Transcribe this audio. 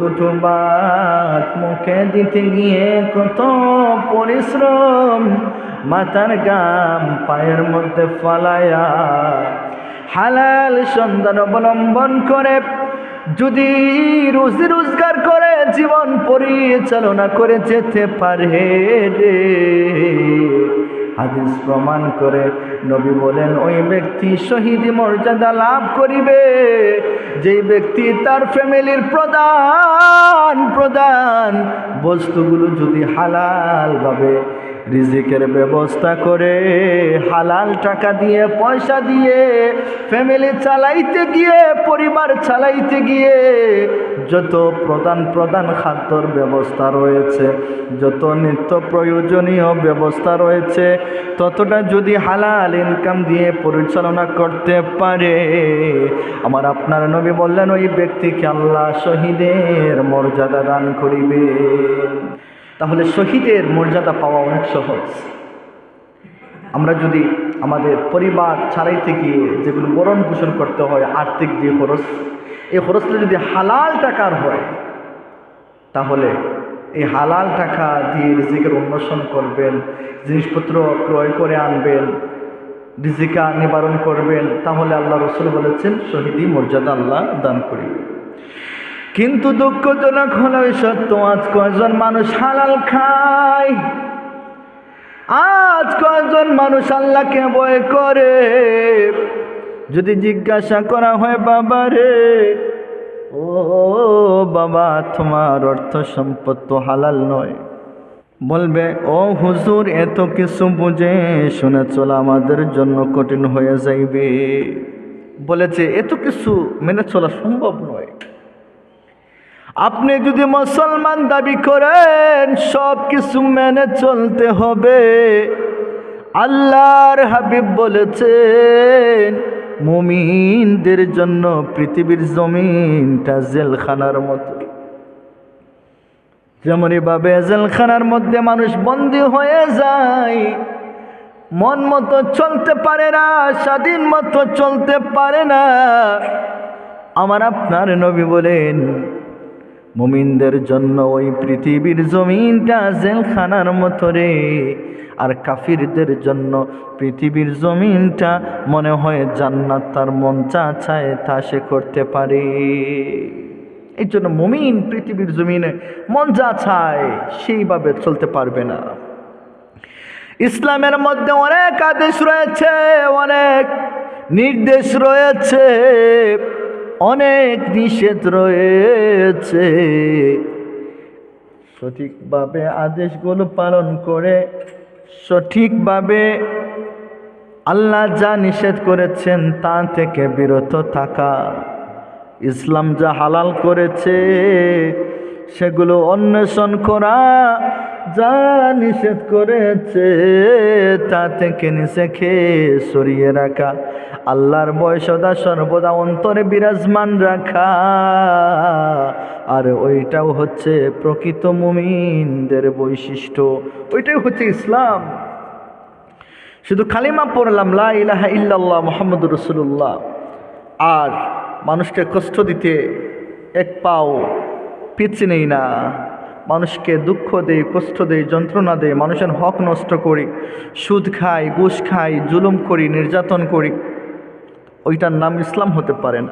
দুটো বাত মুখে দিতে গিয়ে কত পরিশ্রম। মাথার গাম পায়ের মধ্যে ফালায়া হালাল সন্ধান অবলম্বন করে, যদি রুজি রোজগার করে জীবন পরিচালনা করে যেতে পারে রে। হাদিস প্রমাণ করে নবী বলেন, ওই ব্যক্তি শহীদ মর্যাদা লাভ করিবে। যেই ব্যক্তি তার ফ্যামিলির প্রদান প্রদান বস্তুগুলো যদি হালালভাবে রিজিকের ব্যবস্থা করে, হালাল টাকা দিয়ে, পয়সা দিয়ে ফ্যামিলি চালাইতে গিয়ে, পরিবার চালাইতে গিয়ে, যত প্রধান প্রধান খাদ্যর ব্যবস্থা রয়েছে, যত নিত্য প্রয়োজনীয় ব্যবস্থা রয়েছে, ততটা যদি হালাল ইনকাম দিয়ে পরিচালনা করতে পারে। আমার আপনার নবী বললেন, ওই ব্যক্তিকে আল্লাহ শহীদের মর্যাদা দান করিবে তাহলে শহীদের মর্যাদা পাওয়া অনেক সহজ। আমরা যদি আমাদের পরিবার ছাড়াইতে গিয়ে যেগুলো বরণ পোষণ করতে হয়, আর্থিক যে খরচ, এই খরচটা যদি হালাল টাকার হয়, তাহলে এই হালাল টাকা দিয়ে রিজিকের উন্মোষণ করবেন, জিনিসপত্র ক্রয় করে আনবেন, রিজিকা নিবারণ করবেন, তাহলে আল্লাহ রসুল বলেছেন শহীদি মর্যাদা আল্লাহ দান করিবেন। কিন্তু দুঃখজনক হলো সত্য, আজ কয়জন মানুষ হালাল খায়? আজ কয়জন মানুষ আল্লাহকে ভয় করে? যদি জিজ্ঞাসা করা হয় বাবা রে ও বাবা, তোমার অর্থ সম্পদ তো হালাল নয়। বলবে, ও হুজুর, এত কিছু বুঝে শুনে চলা আমাদের জন্য কঠিন হয়ে যাইবে। বলেছে, এত কিছু মেনে চলা সম্ভব নয়। আপনি যদি মুসলমান দাবি করেন, সব কিছু মেনে চলতে হবে। আল্লাহর হাবিব বলেছেন, মুমিনদের জন্য পৃথিবীর জমিনটা জেলখানার মতো। যেমন এভাবে জেলখানার মধ্যে মানুষ বন্দী হয়ে যায়, মন মতো চলতে পারে না, স্বাধীন মতো চলতে পারে না। আমার আপনার নবী বলেন মুমিনদের জন্য ওই পৃথিবীর জমিনটা জেলখানার মতো রে। আর কাফিরদের জন্য পৃথিবীর জমিনটা মনে হয় জান্নাত, তার মন চা চায় তা সে করতে পারে। এই জন্য মুমিন পৃথিবীর জমিনে মন যা চায় সেইভাবে চলতে পারবে না। ইসলামের মধ্যে অনেক আদেশ রয়েছে, অনেক নির্দেশ রয়েছে। অনেক নিষেধ রয়েছে। সঠিকভাবে আদেশগুলো পালন করে, সঠিকভাবে আল্লাহ যা নিষেধ করেছেন তা থেকে বিরত থাকা। ইসলাম যা হালাল করেছে, সেগুলো অন্বেষণ করা যা নিষেধ করেছে, তা থেকে নিষেখে সরিয়ে রাখা। আল্লাহর বয় সদা সর্বদা অন্তরে বিরাজমান রাখা। আর ওইটাও হচ্ছে প্রকৃত মুমিনদের বৈশিষ্ট্য। ওইটাই হচ্ছে ইসলাম। শুধু খালিমা পড়লাম, লা ইলাহা ইল্লাল্লাহ মোহাম্মদ রসুল্লাহ আর মানুষকে কষ্ট দিতে এক পাও পিছিয়ে নেই না। মানুষকে দুঃখ দেয়, কষ্ট দেয়, যন্ত্রণা দেয়, মানুষের হক নষ্ট করি, সুদ খাই, ঘুষ খাই, জুলুম করি, নির্যাতন করি। ওইটার নাম ইসলাম হতে পারে না।